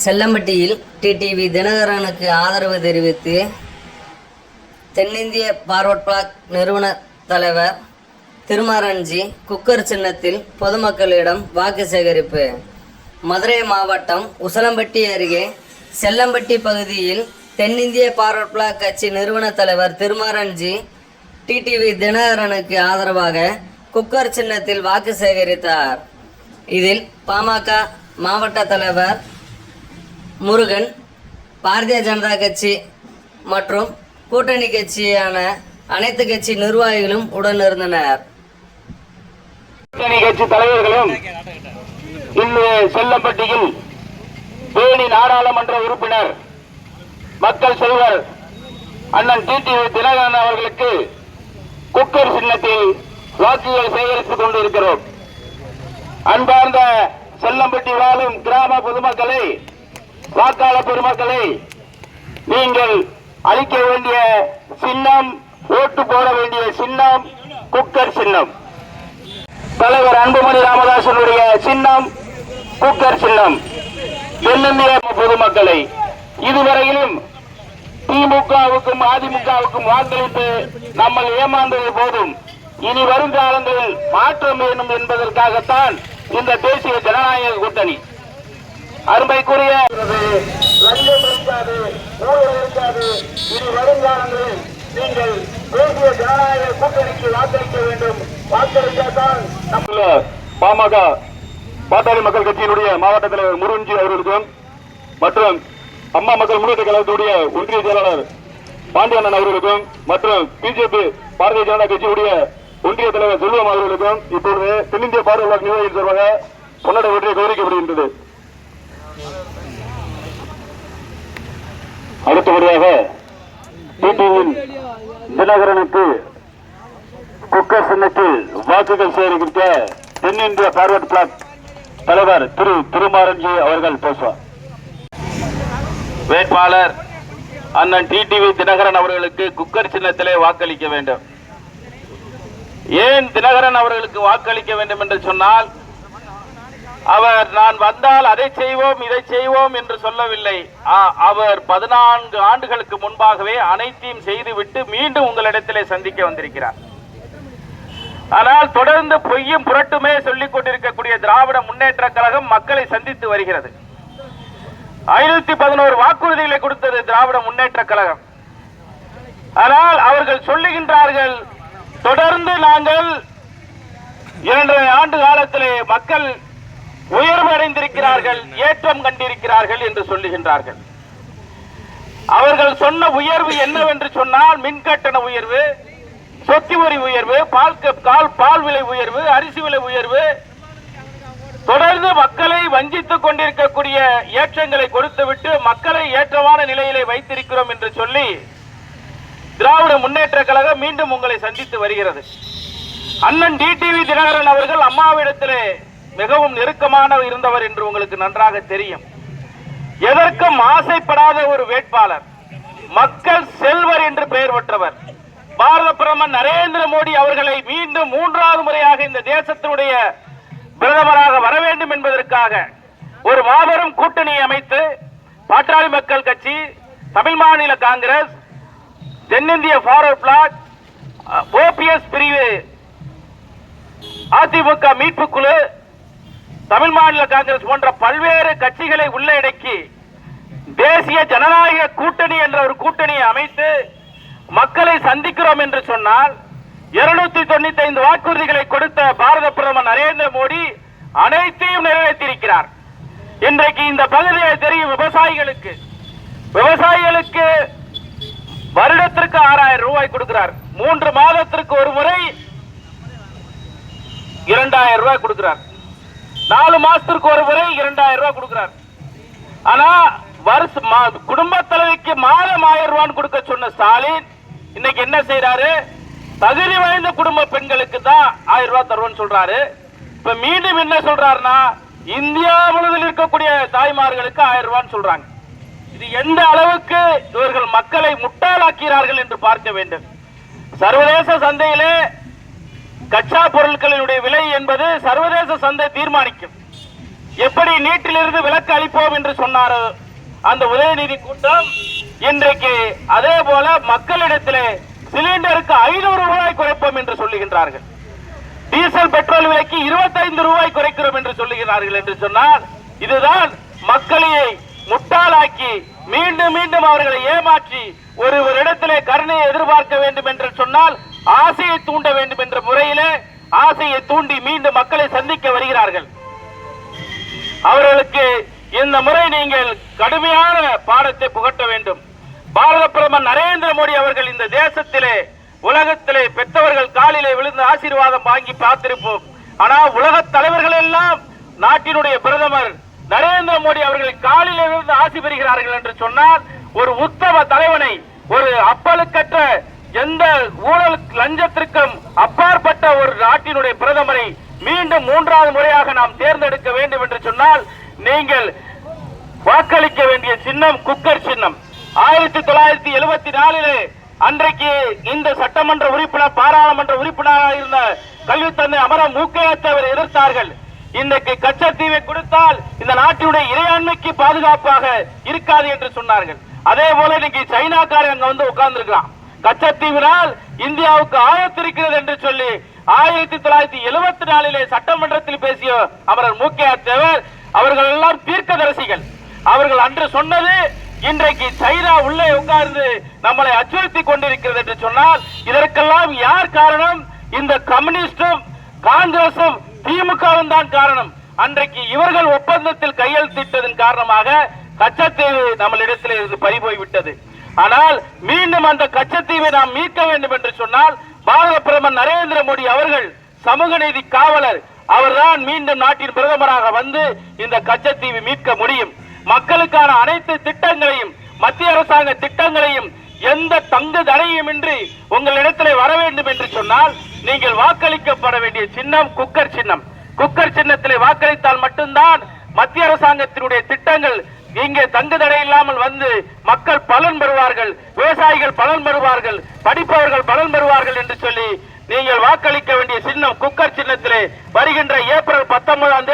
செல்லம்பட்டியில் TTV தினகரனுக்கு ஆதரவு தெரிவித்து தென்னிந்திய பார்வர்ட் பிளாக் நிறுவன தலைவர் திருமாரஞ்சி குக்கர் சின்னத்தில் பொதுமக்களிடம் வாக்கு சேகரிப்பு. மதுரை மாவட்டம் உசலம்பட்டி அருகே செல்லம்பட்டி பகுதியில் தென்னிந்திய பார்வர்ட் பிளாக் கட்சி நிறுவன தலைவர் திருமாரஞ்சி டிடிவி தினகரனுக்கு ஆதரவாக குக்கர் சின்னத்தில் வாக்கு சேகரித்தார். இதில் பாமக மாவட்ட தலைவர் முருகன் பாரதிய ஜனதா கட்சி மற்றும் கூட்டணி கட்சியான அனைத்து கட்சி நிர்வாகிகளும் உடன் இருந்தனர். கூட்டணி கட்சி தலைவர்களும் இன்று செல்லப்பட்டியில் தேனி நாடாளுமன்ற உறுப்பினர் மக்கள் செல்வர் அண்ணன் டிடிவி தினகரன் அவர்களுக்கு குக்கர் சின்னத்தில் வாக்குகள் சேகரித்துக் கொண்டிருக்கிறோம். அன்பார்ந்த செல்லம்பட்டி வாழும் கிராம பொதுமக்களை வாக்காளர் பெருமக்களை நீங்கள் அளிக்க வேண்டிய சின்னம் ஓட்டு போட வேண்டிய சின்னம் குக்கர் சின்னம். தலைவர் அன்புமணி ராமதாசனுடைய சின்னம் குக்கர் சின்னம். தென்னிந்திய பொதுமக்களை இதுவரையிலும் திமுகவுக்கும் அதிமுகவுக்கும் வாக்களித்து நம்மை ஏமாந்தது போதும். இனி வரும் காலங்களில் மாற்றம் வேணும் என்பதற்காகத்தான் இந்த தேசிய ஜனநாயக கூட்டணி. அருமைக்குரிய லஞ்சம் இருக்காது ஊழல் இருக்காது இனி நீங்கள் தேசிய ஜனநாயக கூட்டணிக்கு வாக்களிக்க வேண்டும். வாக்களித்தால்தான் நம்ம பாமக பாட்டாளி மக்கள் கட்சியினுடைய மாவட்ட தலைவர் முருகன்ஜி அவர்களுக்கும் மற்றும் அம்மா மக்கள் முன்னேற்ற கழகத்துடைய ஒன்றிய செயலாளர் பாண்டியண்ணன் அவர்களுக்கும் மற்றும் பிஜேபி பாரதிய ஜனதா கட்சியுடைய ஒன்றிய தலைவர் செல்வம் அவர்களுக்கும் இப்பொழுது தென்னிந்திய பார்வையாளர் நிர்வாகிகள் சார்பாக கொண்டாட ஒன்றிய கௌரவிக்கப்படுகின்றது. அடுத்தபடியாக டிடிவியின் தினகரனுக்கு குக்கர் சின்னத்தில் வாக்குகள் சேகரிக்க தென்னிந்திய பார்வர்ட் பிளாக் தலைவர் திரு திருமாரஞ்சி அவர்கள் பேசுவார். வேட்பாளர் அண்ணன் டிடிவி தினகரன் அவர்களுக்கு குக்கர் சின்னத்திலே வாக்களிக்க வேண்டும். ஏன் தினகரன் அவர்களுக்கு வாக்களிக்க வேண்டும் என்று சொன்னால் அவர் நான் வந்தால் அதை செய்வோம் இதை செய்வோம் என்று சொல்லவில்லை. அவர் பதினான்கு ஆண்டுகளுக்கு முன்பாகவே அனைத்தையும் செய்துவிட்டு மீண்டும் உங்களிடத்திலே சந்திக்க வந்திருக்கிறார். ஆனால் தொடர்ந்து பொய்யும் புரட்டுமே சொல்லிக் கொண்டிருக்கக்கூடிய திராவிட முன்னேற்ற கழகம் மக்களை சந்தித்து வருகிறது. ஐநூத்தி பதினோரு வாக்குறுதிகளை கொடுத்தது திராவிட முன்னேற்ற கழகம். ஆனால் அவர்கள் சொல்லுகின்றார்கள் தொடர்ந்து நாங்கள் இரண்டரை ஆண்டு காலத்திலே மக்கள் உயர்வு அடைந்திருக்கிறார்கள் ஏற்றம் கண்டிருக்கிறார்கள் என்று சொல்லுகின்றார்கள். அவர்கள் சொன்ன உயர்வு என்னவென்று சொன்னால் மின் கட்டண உயர்வு சொத்து வரி உயர்வு பால் கால் பால் விலை உயர்வு அரிசி விலை உயர்வு தொடர்ந்து மக்களை வஞ்சித்துக் கொண்டிருக்கக்கூடிய ஏற்றங்களை கொடுத்துவிட்டு மக்களை ஏற்றமான நிலையிலே வைத்திருக்கிறோம் என்று சொல்லி திராவிட முன்னேற்ற கழகம் மீண்டும் உங்களை சந்தித்து வருகிறது. அண்ணன் டிடிவி தினகரன் அவர்கள் அம்மாவிடத்திலே மிகவும் நெருக்கமான இருந்தவர் என்று உங்களுக்கு நன்றாக தெரியும். எதற்கும் ஆசைப்படாத ஒரு வேட்பாளர் மக்கள் செல்வர் என்று பெயர் பெற்றவர். பாரத பிரதமர் நரேந்திர மோடி அவர்களை மீண்டும் மூன்றாவது முறையாக இந்த தேசத்தினுடைய பிரதமராக வர வேண்டும் என்பதற்காக ஒரு மாபெரும் கூட்டணி அமைத்து பாட்டாளி மக்கள் கட்சி தமிழ் மாநில காங்கிரஸ் தென்னிந்திய ஃபார்வர்ட் பிளாக் ஓபிஎஸ் பிரிவு அதிமுக மீட்பு குழு தமிழ் மாநில காங்கிரஸ் போன்ற பல்வேறு கட்சிகளை உள்ளடக்கி தேசிய ஜனநாயக கூட்டணி என்ற ஒரு கூட்டணியை அமைத்து மக்களை சந்திக்கிறோம் என்று சொன்னால் இருநூத்தி தொண்ணூத்தி ஐந்து வாக்குறுதிகளை கொடுத்த பாரத பிரதமர் நரேந்திர மோடி அனைத்தையும் நிறைவேற்றியிருக்கிறார். இன்றைக்கு இந்த பகுதியை தெரியும் விவசாயிகளுக்கு. விவசாயிகளுக்கு வருடத்திற்கு ஆறாயிரம் ரூபாய் கொடுக்கிறார். மூன்று மாதத்திற்கு ஒரு முறை இரண்டாயிரம் ரூபாய் கொடுக்கிறார். நாலு மாசத்திற்கு ஒரு முறை இரண்டாயிரம் ரூபாய் கொடுக்கிறார். ஆனா வருஷ மா- குடும்ப தலைவிக்கு மாதம் ஆயிரம் ரூபான்னு கொடுக்க சொன்ன ஸ்டாலின் இன்னைக்கு என்ன செய்யறாரு தகுதி வாய்ந்த குடும்ப பெண்களுக்கு தான் ஆயிரம் ரூபாய் தருவோம்னு சொல்றாரு. இப்ப மீண்டும் என்ன சொல்றாருன்னா இந்தியா முழுவதில் இருக்கக்கூடிய தாய்மார்களுக்கு ஆயிரம் ரூபான்னு சொல்றாங்க. இது எந்த அளவுக்கு இவர்கள் மக்களை முட்டாளாக்கிறார்கள் என்று பார்க்க வேண்டும். சர்வதேச சந்தையிலே கச்சா பொருட்களினுடைய விலை என்பது சர்வதேச சந்தை தீர்மானிக்கும். எப்படி நீட்டிலிருந்து விலக்கு அளிப்போம் என்று சொன்னாரோ அந்த உதயநிதி கூட்டம் இன்றைக்கு அதே போல மக்களிடத்திலே சிலிண்டருக்கு ஐநூறு ரூபாய் குறைப்போம் என்று சொல்லுகின்றார்கள். டீசல் பெட்ரோல் விலைக்கு 25 ரூபாய் குறைக்கிறோம் என்று சொல்லுகிறார்கள் என்று சொன்னால் இதுதான் மக்களை முட்டாளாக்கி மீண்டும் மீண்டும் அவர்களை ஏமாற்றி ஒரு ஒரு இடத்திலே கருணையை எதிர்பார்க்க வேண்டும் என்று சொன்னால் ஆசையை தூண்ட வேண்டும் என்ற முறையிலே ஆசையை தூண்டி மீண்டும் மக்களை சந்திக்க வருகிறார்கள். அவர்களுக்கு இந்த முறை நீங்கள் கடுமையான பாடத்தை புகட்ட வேண்டும். பாரத பிரதமர் நரேந்திர மோடி அவர்கள் இந்த தேசத்திலே உலகத்திலே பெற்றவர்கள் காலிலே விழுந்து ஆசீர்வாதம் வாங்கி பார்த்திருப்போம். ஆனால் உலக தலைவர்கள் எல்லாம் நாட்டினுடைய பிரதமர் நரேந்திர மோடி அவர்கள் காலிலே விழுந்து ஆசி பெறுகிறார்கள் என்று சொன்னால் ஒரு உத்தம தலைவனை ஒரு அப்பலுக்கற்ற எந்த ஊழல் லஞ்சத்திற்கும் அப்பாற்பட்ட ஒரு நாட்டினுடைய பிரதமரை மீண்டும் மூன்றாவது முறையாக நாம் தேர்ந்தெடுக்க வேண்டும் என்று சொன்னால் நீங்கள் வாக்களிக்க வேண்டிய சின்னம் குக்கர் சின்னம். ஆயிரத்தி தொள்ளாயிரத்தி எழுபத்தி நாலிலே அன்றைக்கு இந்த சட்டமன்ற உறுப்பினர் பாராளுமன்ற உறுப்பினராக இருந்த கல்வி தந்தை அமர மூக்கையத்தவர் எதிர்த்தார்கள். இன்றைக்கு கச்சத்தீவை கொடுத்தால் இந்த நாட்டினுடைய இறையாண்மைக்கு பாதுகாப்பாக இருக்காது என்று சொன்னார்கள். அதே போல இன்னைக்கு சைனாக்காரன் அங்க வந்து உட்கார்ந்துருக்கான் கச்சத்தீவினால் இந்தியாவுக்கு ஆபத்து இருக்கிறது என்று சொல்லி ஆயிரத்தி தொள்ளாயிரத்தி எழுபத்தி நாலிலே சட்டமன்றத்தில் பேசிய அமரர் மூக்கையார் தேவர் அவர்கள் எல்லாம் தீர்க்கதரிசிகள். அவர்கள் அன்று சொன்னது இன்றைக்கு சைனா உள்ளே உட்கார்ந்து நம்மளை அச்சுறுத்தி கொண்டிருக்கிறது என்று சொன்னால் இதற்கெல்லாம் யார் காரணம்? இந்த கம்யூனிஸ்டும் காங்கிரசும் திமுகவும் தான் காரணம். அன்றைக்கு இவர்கள் ஒப்பந்தத்தில் கையெழுத்திட்டதன் காரணமாக கச்சத்தீவு நம்மளிடத்தில் இருந்து பறிபோய் விட்டது ஆனால் மீண்டும் அந்த கச்சத்தீவை நாம் மீட்க வேண்டும் என்று சொன்னால் பாரத பிரதமர் நரேந்திர மோடி அவர்கள் சமூக நீதி காவலர் அவர்தான் மீண்டும் நாட்டின் பிரதமராக வந்து இந்த கச்சத்தீவை மீட்க முடியும். மக்களுக்கான அனைத்து திட்டங்களையும் மத்திய அரசாங்க திட்டங்களையும் எந்த தங்கு தடையுமின்றி உங்களிடத்தில் வர வேண்டும் என்று சொன்னால் நீங்கள் வாக்களிக்கப்பட வேண்டிய சின்னம் குக்கர் சின்னம். குக்கர் சின்னத்திலே வாக்களித்தால் மட்டும்தான் மத்திய அரசாங்கத்தினுடைய இங்கே தங்கு தடை இல்லாமல் வந்து மக்கள் பலன் பெறுவார்கள் விவசாயிகள் பலன் பெறுவார்கள் படிப்பவர்கள் பலன் பெறுவார்கள் என்று சொல்லி நீங்கள் வாக்களிக்க வேண்டிய சின்னம் குக்கர் சின்னத்திலே வருகின்ற ஏப்ரல் பத்தொன்பதாம் தேதி